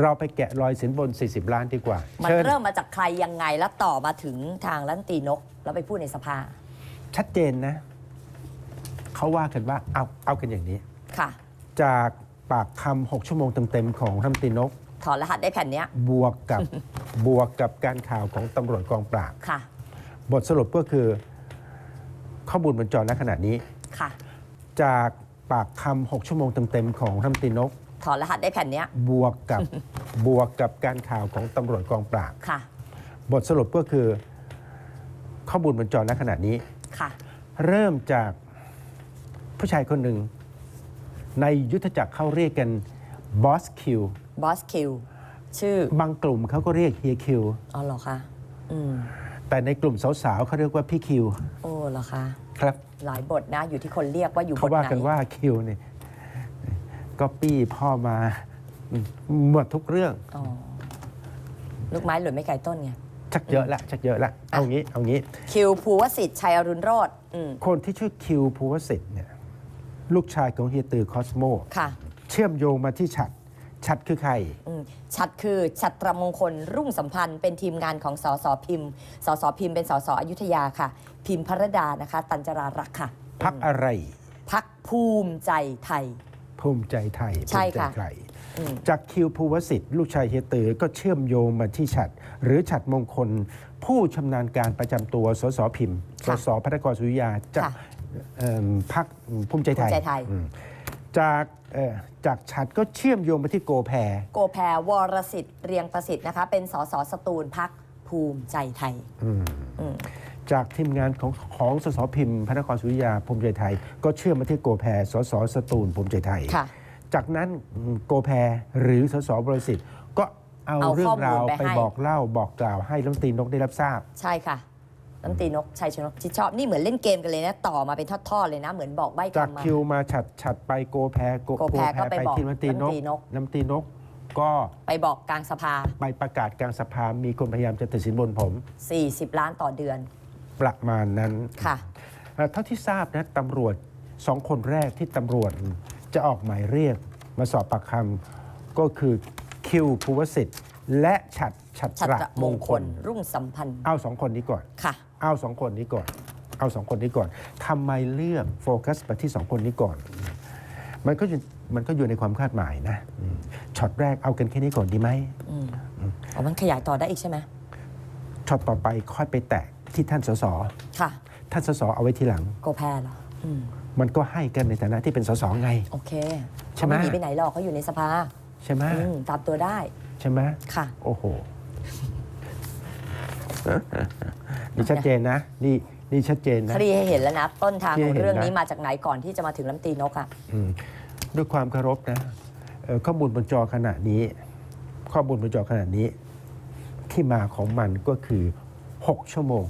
เราไปแกะรอยสินบน 40 ล้านดีกว่ามันเชิญเริ่มมาจากใครยังไงแล้วต่อมาถึงทางรัฐมนตรีนก แล้วไปพูดในสภา ชัดเจนนะ เขาว่ากันว่าเอาเอากันอย่างนี้ ค่ะ จากปากคำ6ชั่วโมงเต็มๆของท่านตีนก ถอนรหัสได้แผ่นเนี้ย บวกกับบวกกับการข่าวของตำรวจกองปราบค่ะ บทสรุปก็คือ ข้อมูลบนจอณขณะนี้ ค่ะ จากปากคำ6ชั่วโมงเต็มๆของท่านตีนก ถอนรหัสได้แผ่นเนี้ยบวกกับ บวกกับการข่าวของตำรวจกองปราบค่ะ บทสรุปก็คือ ข้อมูลบนจอณขณะนี้ ค่ะ เริ่มจากผู้ชายคนหนึ่ง ในยุทธจักรเขาเรียกกันบอสคิวบอสคิว ชื่อบางกลุ่มเขาก็เรียกเฮียคิวอ๋อเหรอคะ อืม แต่ในกลุ่มสาวๆเขาเรียกว่าพี่คิวโอ้เหรอคะ ครับ หลายบทนะ อยู่ที่คนเรียกว่าอยู่บเขาทว่าไหนกันว่าคิวเนี่ย ก็ปี้พ่อมาหมดทุกเรื่องอ๋อลูกไม้หล่นไม่ไกลต้นไง ชักเยอะละชักเยอะละเอางี้เอางี้ คิวภูวสิทธิ์ชัยอรุณโรธอืมคนที่ชื่อคิวภูวสิทธิ์เนี่ยลูกชายของเฮียตือคอสโมค่ะ เชื่อมโยงมาที่ฉัดฉัดคือใครอืมชัดคือชัตรมงคลรุ่งสัมพันธ์เป็นทีมงานของสสพิมพ์สสพิมพ์เป็นสสอยุธยาค่ะ พิมพ์พระดานะคะ ตันจรารักษ์ค่ะ พักอะไร พักภูมิใจไทย ภูมิใจไทยใช่ภูมิใจค่ะใครอืมจากคิวภูวสิทธิ์ลูกชายเฮียตือก็เชื่อมโยงมาที่ฉัด หรือฉัดมงคล ผู้ชำนาญการประจำตัวสสพิมพ์สค่ะสพระนครสุริยาจากค่ะเอิ่มพักภูมิใจไทยภูมิใจไทยอืมจากเอ่อจากฉัดก็เชื่อมโยงมาที่โกแพรโกแพรวรสิทธิ์เรียงประสิทธิ์นะคะเป็นสสสตูลพักภูมิใจไทยอืมอืม จากทีมงานของของสสพิมพ์พระนครสุริยาภูมิใจไทย ก็เชื่อมมาที่โกแพรสสสตูลภูมิใจไทย ค่ะ จากนั้นอืมโกแพรหรือสสบริสิทธิ์ก็เอาเอาเรื่อข้องมูลราวไปไปให้ บอกเล่าบอกกล่าวให้รัฐมนตรีนกได้รับทราบ ใช่ค่ะน้ำตรีนกชัยชนกชิดชอบนี่เหมือนเล่นเกมกันเลยนะ ต่อมาเป็นทอดๆเลยนะ เหมือนบอกใบ้จากคำมา คิวมาฉัดฉัดไปโกแพรโกโกแพรก็ไปบอกที่รัฐมนตรีนกรัฐมนตรีนกรัฐมนตรีนก ก็ไปบอกกลางสภา ไปประกาศกลางสภามีคนพยายามจะตัดสินบนผม 40 ล้านต่อเดือน ประมาณนั้นค่ะเอ่อเท่าที่ทราบนะตำรวจสองคนแรกที่ตำรวจจะออกหมายเรียกมาสอบปากคำก็คือคิวภูวสิทธิ์ และฉัดฉัดชัตระตรมมงงคคล ล รุ่งสัมพันธ์เอาสองคนนี้ก่อน ค่ะ เอาสองคนนี้ก่อน เอาสองคนนี้ก่อนทำไมเลือกโฟกัสไปที่สองคนนี้ก่อน มันก็อยู่มันก็อยู่ในความคาดหมายนะอืมช็อตแรกเอากันแค่นี้ก่อนดีไหมอืมอ๋อมันขยายต่อได้อีกใช่ไหมช็อตต่อไปค่อยไปแตะ ที่ท่านสสค่ะ ท่านสสเอาไว้ทีหลัง โกแพรเหรออืมมันก็ให้กันในฐานะที่เป็นสสไง โอเคใช่ไหม เขาไม่หนีไปไหนหรอกเขาอยู่ในสภาใช่ไหมอืมตามตัวได้ใช่ไหมค่ะ โอ้โห นี่ชัดเจนนะ นี่นี่ชัดเจนนะคลี่ให้เห็นแล้วนะ ต้นทางคลี่ของให้เห็นเรื่องนะนี้มาจากไหนก่อนที่จะมาถึงลำตรีนกอะ อืมด้วยความเคารพนะเอ่อข้อมูลบนจอขณะนี้ ข้อมูลบนจอขณะนี้ ที่มาของมันก็คือ 6 ชั่วโมง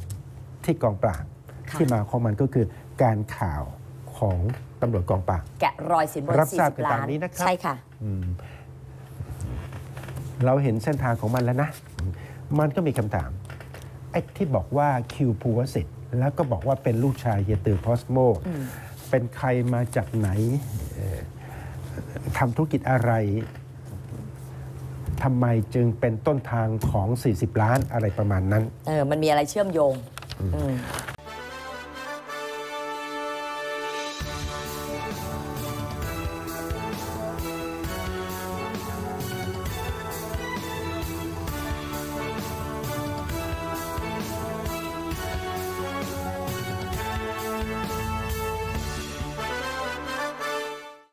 ที่กองปราบค่ะ ที่มาของมันก็คือการข่าวของตำรวจกองปราบ แกะรอยสินบนรับทราบกัน40ล้าตานมนี้นะครับ ใช่ค่ะ อืมเราเห็นเส้นทางของมันแล้วนะ มันก็มีคำถาม ไอ้ที่บอกว่าคิวภูวสิทธิ์แล้วก็บอกว่าเป็นลูกชายเฮียตือคอสโม อืม เป็นใครมาจากไหนเอ่อทำธุรกิจอะไร ทำไมจึงเป็นต้นทางของ 40 ล้านอะไรประมาณนั้น เออ มันมีอะไรเชื่อมโยงอืม